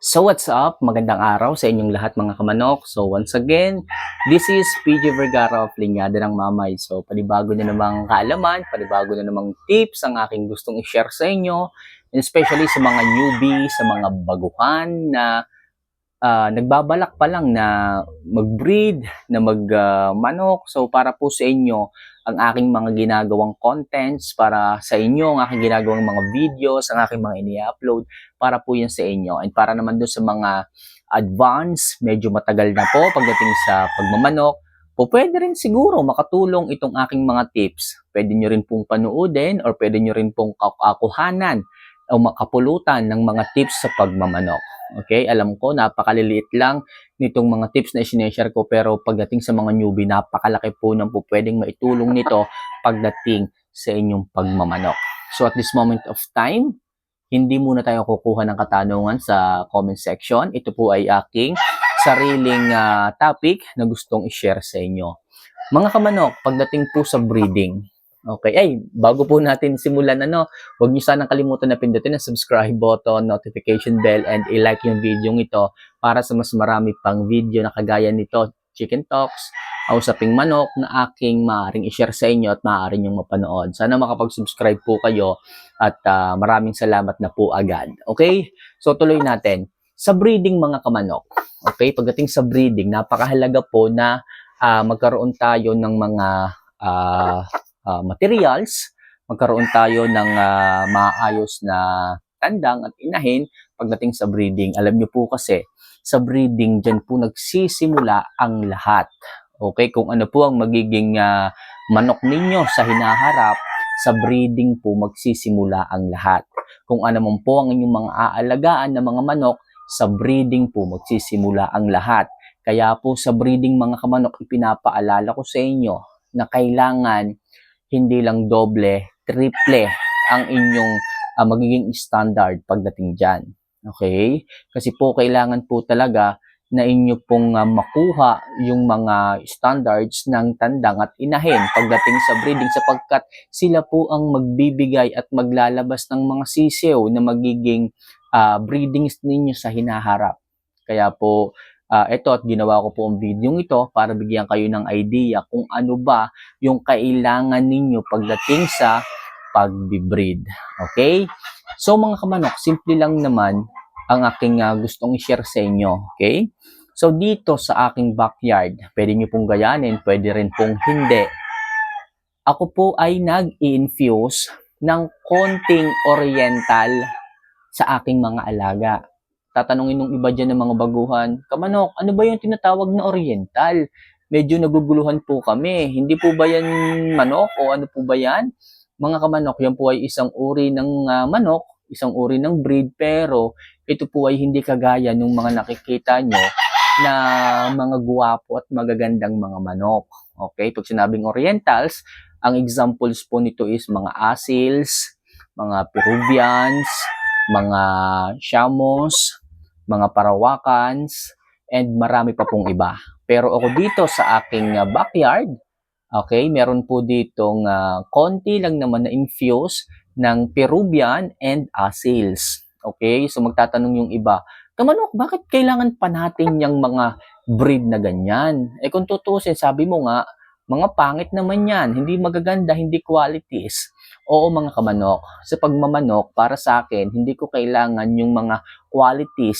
So what's up? Magandang araw sa inyong lahat mga kamanok. So once again, this is PJ Vergara of Linyada ng Mamay. So panibago na namang kaalaman, panibago na namang tips ang aking gustong i-share sa inyo. And especially sa mga newbie, sa mga baguhan na ah, nagbabalak pa lang na mag-breed, na mag-manok. so para po sa inyo, ang aking mga ginagawang contents para sa inyo, ang aking ginagawang mga videos, ang aking mga ini-upload para po yan sa inyo. And para naman doon sa mga advance, medyo matagal na po pagdating sa pagmamanok, po pwede rin siguro makatulong itong aking mga tips. Pwede nyo rin pong panuodin or pwede nyo rin pong kakuhanan o makapulutan ng mga tips sa pagmamanok. Okay, alam ko napakaliliit lang nitong mga tips na sineshare ko pero pagdating sa mga newbie, napakalaki po ng po pwedeng maitulong nito pagdating sa inyong pagmamanok. So at this moment of time, hindi muna tayo kukuha ng katanungan sa comment section. Ito po ay aking sariling ah, topic na gustong i-share sa inyo. Mga kamanok, pagdating po sa breeding, Okay, ay, bago po natin simulan, ano, huwag niyo sanang kalimutan na pindutin ang subscribe button, notification bell, and i-like yung video ito para sa mas marami pang video na kagaya nito, Chicken Talks, usaping manok na aking maaaring i-share sa inyo at maaari niyong mapanood. Sana makapag-subscribe po kayo at ah, maraming salamat na po agad. Okay? So tuloy natin. Sa breeding mga kamanok, okay, pagdating sa breeding, napakahalaga po na ah, magkaroon tayo ng mga ah, ah, materials, magkaroon tayo ng ah, maayos na tandang at inahin pagdating sa breeding. Alam niyo po kasi, sa breeding, dyan po nagsisimula ang lahat. Okay, kung ano po ang magiging ah, manok ninyo sa hinaharap, sa breeding po magsisimula ang lahat. Kung ano man po ang inyong mga aalagaan na mga manok, sa breeding po magsisimula ang lahat. Kaya po sa breeding mga kamanok, ipinapaalala ko sa inyo na kailangan hindi lang doble, triple ang inyong ah, magiging standard pagdating dyan. Okay? Kasi po kailangan po talaga na inyo pong ah, makuha yung mga standards ng tandang at inahin pagdating sa breeding sapagkat sila po ang magbibigay at maglalabas ng mga sisiw na magiging ah, breedings ninyo sa hinaharap. Kaya po, ah, ito at ginawa ko po ang video ito para bigyan kayo ng idea kung ano ba yung kailangan ninyo pagdating sa pag-breed. Okay? So mga kamanok, simple lang naman ang aking ah, gustong i-share sa inyo. Okay? So dito sa aking backyard, pwede nyo pong gayanin, pwede rin pong hindi. Ako po ay nag-infuse ng konting oriental sa aking mga alaga. Tatanungin nung iba dyan ng mga baguhan, Kamanok, ano ba yung tinatawag na oriental? Medyo naguguluhan po kami. Hindi po ba yan manok o ano po ba yan? Mga kamanok, yan po ay isang uri ng ah, manok, isang uri ng breed, pero ito po ay hindi kagaya ng mga nakikita nyo na mga guwapo at magagandang mga manok. Okay, pag sinabing orientals, ang examples po nito is mga asils, mga Peruvians, mga Shamos, mga Parawakans, and marami pa pong iba. Pero ako dito sa aking uh, backyard, okay, meron po ditong uh, konti lang naman na infuse ng Peruvian and asils. Okay, so magtatanong yung iba, Kamanok, bakit kailangan pa natin yung mga breed na ganyan? Eh kung tutusin, sabi mo nga, mga pangit naman yan, hindi magaganda, hindi qualities. Oo mga kamanok, sa pagmamanok, para sa akin, hindi ko kailangan yung mga qualities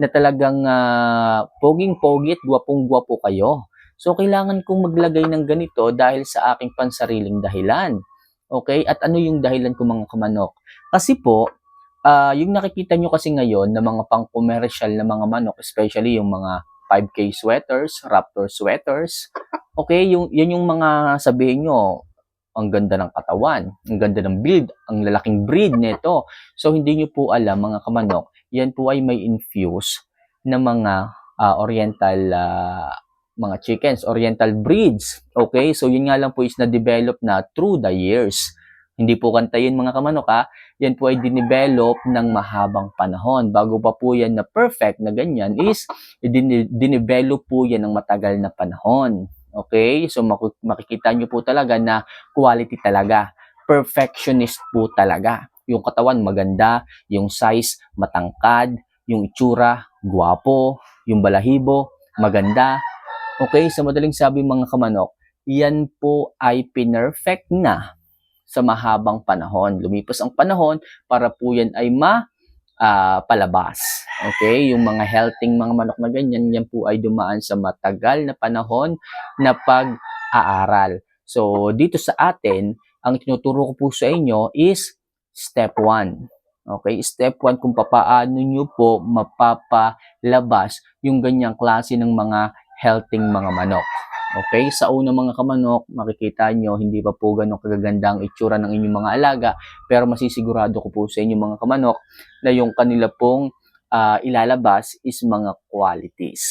na talagang ah, poging-pogi at gwapong-gwapo kayo. So, kailangan kong maglagay ng ganito dahil sa aking pansariling dahilan. Okay? At ano yung dahilan ko mga kamanok? Kasi po, ah, yung nakikita nyo kasi ngayon na mga pang-commercial na mga manok, especially yung mga 5K sweaters, Raptor sweaters, okay, yung, yan yung mga sabihin nyo, ang ganda ng katawan, ang ganda ng build, ang lalaking breed nito. So, hindi nyo po alam, mga kamanok, yan po ay may infuse na mga ah, oriental ah, mga chickens, oriental breeds. Okay, so yun nga lang po is na-develop na through the years. Hindi po kanta yun mga kamanok ha. Yan po ay dinevelop ng mahabang panahon. Bago pa po yan na perfect na ganyan is din- dinevelop po yan ng matagal na panahon. Okay? So makikita nyo po talaga na quality talaga. Perfectionist po talaga. Yung katawan maganda, yung size matangkad, yung itsura, guwapo, yung balahibo, maganda. Okay, sa madaling sabi mga kamanok, yan po ay pinerfect na sa mahabang panahon. Lumipas ang panahon para po yan ay ma ah, palabas. Okay, yung mga healthy mga manok na ganyan, yan po ay dumaan sa matagal na panahon na pag-aaral. So, dito sa atin, ang tinuturo ko po sa inyo is step 1. Okay, step 1 kung papaano nyo po mapapalabas yung ganyang klase ng mga healthy mga manok. Okay, sa una mga kamanok, makikita nyo, hindi pa po ganun kagaganda ang itsura ng inyong mga alaga, pero masisigurado ko po sa inyo mga kamanok na yung kanila pong ah, ilalabas is mga qualities.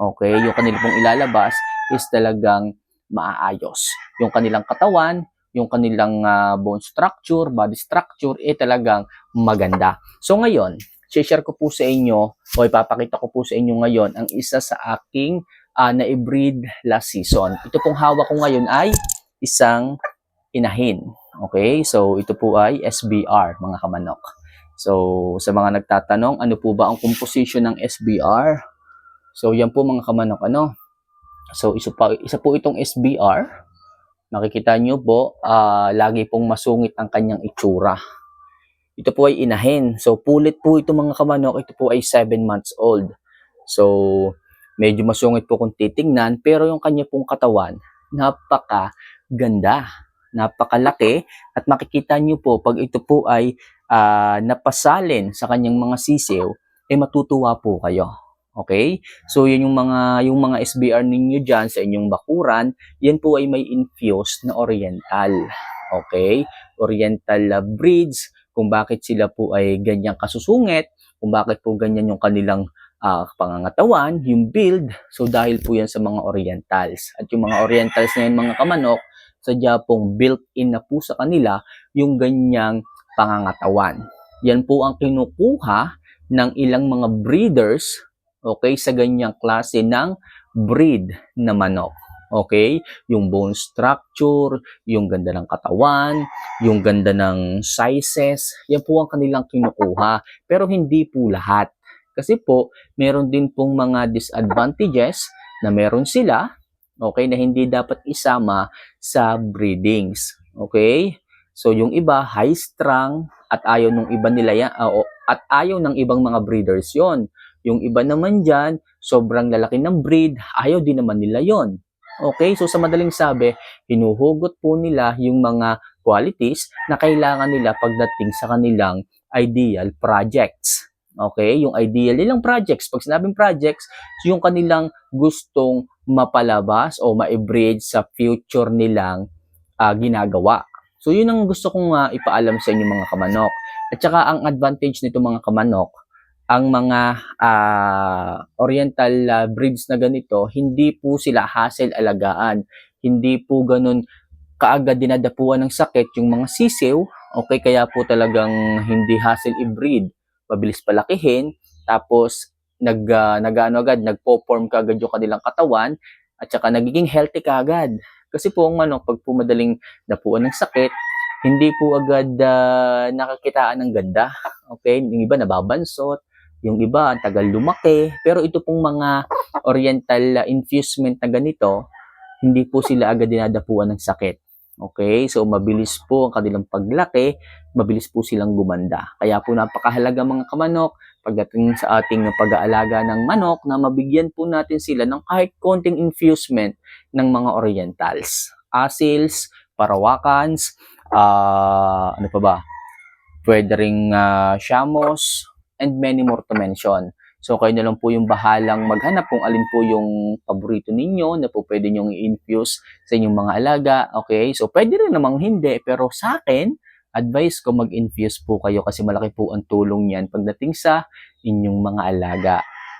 Okay, yung kanila pong ilalabas is talagang maayos. Yung kanilang katawan, yung kanilang ah, bone structure, body structure, eh talagang maganda. So ngayon, share ko po sa inyo o ipapakita ko po sa inyo ngayon ang isa sa aking ah, na-breed last season. Ito pong hawak ko ngayon ay isang inahin. Okay? So, ito po ay SBR, mga kamanok. So, sa mga nagtatanong, ano po ba ang composition ng SBR? So, yan po mga kamanok, ano? So, isa, pa, isa po itong SBR. Makikita nyo po, ah, lagi pong masungit ang kanyang itsura. Ito po ay inahin. So, pulit po ito mga kamanok. Ito po ay 7 months old. So, medyo masungit po kung titingnan. Pero yung kanya pong katawan, napaka ganda. Napakalaki. At makikita nyo po, pag ito po ay ah, napasalin sa kanyang mga sisiw, eh matutuwa po kayo. Okay? So, yun yung mga, yung mga SBR ninyo dyan sa inyong bakuran, yan po ay may infused na oriental. Okay? Oriental breeds, kung bakit sila po ay ganyang kasusungit, kung bakit po ganyan yung kanilang ah, pangangatawan, yung build. So dahil po yan sa mga orientals. At yung mga orientals na yan mga kamanok, sadya pong built-in na po sa kanila yung ganyang pangangatawan. Yan po ang kinukuha ng ilang mga breeders okay, sa ganyang klase ng breed na manok. Okay? Yung bone structure, yung ganda ng katawan, yung ganda ng sizes, yan po ang kanilang kinukuha. Pero hindi po lahat. Kasi po, meron din pong mga disadvantages na meron sila, okay, na hindi dapat isama sa breedings. Okay? So, yung iba, high strung, at ayaw nung iba nila yan, ah, at ayaw ng ibang mga breeders yon. Yung iba naman dyan, sobrang lalaki ng breed, ayaw din naman nila yon. Okay, so sa madaling sabi, hinuhugot po nila yung mga qualities na kailangan nila pagdating sa kanilang ideal projects. Okay, yung ideal nilang projects. Pag sinabing projects, yung kanilang gustong mapalabas o ma-breed sa future nilang ah, ginagawa. So yun ang gusto kong ah, ipaalam sa inyo mga kamanok. At saka ang advantage nito mga kamanok, ang mga ah, oriental ah, breeds na ganito, hindi po sila hassle alagaan. Hindi po ganun kaagad dinadapuan ng sakit yung mga sisiw. Okay, kaya po talagang hindi hassle i-breed. Mabilis palakihin, tapos nag, ah, nag-ano agad, nagpo-form kaagad yung kanilang katawan, at saka nagiging healthy kaagad. Kasi po ang manok, pag po madaling dapuan ng sakit, hindi po agad ah, nakakitaan ng ganda. Okay, yung iba nababansot, yung iba ang tagal lumaki, pero ito pong mga oriental ah, infusement na ganito, hindi po sila agad dinadapuan ng sakit. Okay, so mabilis po ang kanilang paglaki, mabilis po silang gumanda. Kaya po napakahalaga mga kamanok, pagdating sa ating pag-aalaga ng manok, na mabigyan po natin sila ng kahit konting infusement ng mga orientals. Asils, parawakans, ah, ano pa ba? Pwede ring ah, shamos, and many more to mention. So, kayo na lang po yung bahalang maghanap kung alin po yung paborito ninyo na po pwede nyong i-infuse sa inyong mga alaga. Okay? So, pwede rin namang hindi. Pero sa akin, advice ko mag-infuse po kayo kasi malaki po ang tulong niyan pagdating sa inyong mga alaga.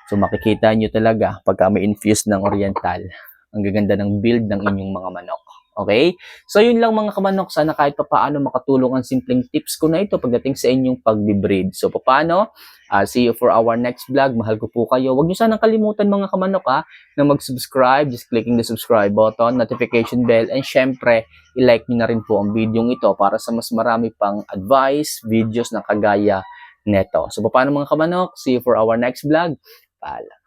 So, makikita nyo talaga pagka may infuse ng oriental, ang gaganda ng build ng inyong mga manok. Okay? So, yun lang mga kamanok. Sana kahit pa paano makatulong ang simpleng tips ko na ito pagdating sa inyong pag-breed. So, paano? Uh, see you for our next vlog. Mahal ko po kayo. Huwag nyo sanang kalimutan mga kamanok ha, na mag-subscribe. Just clicking the subscribe button, notification bell, and syempre, i-like nyo na rin po ang video ito para sa mas marami pang advice, videos na kagaya neto. So paano mga kamanok? See you for our next vlog. Paalam.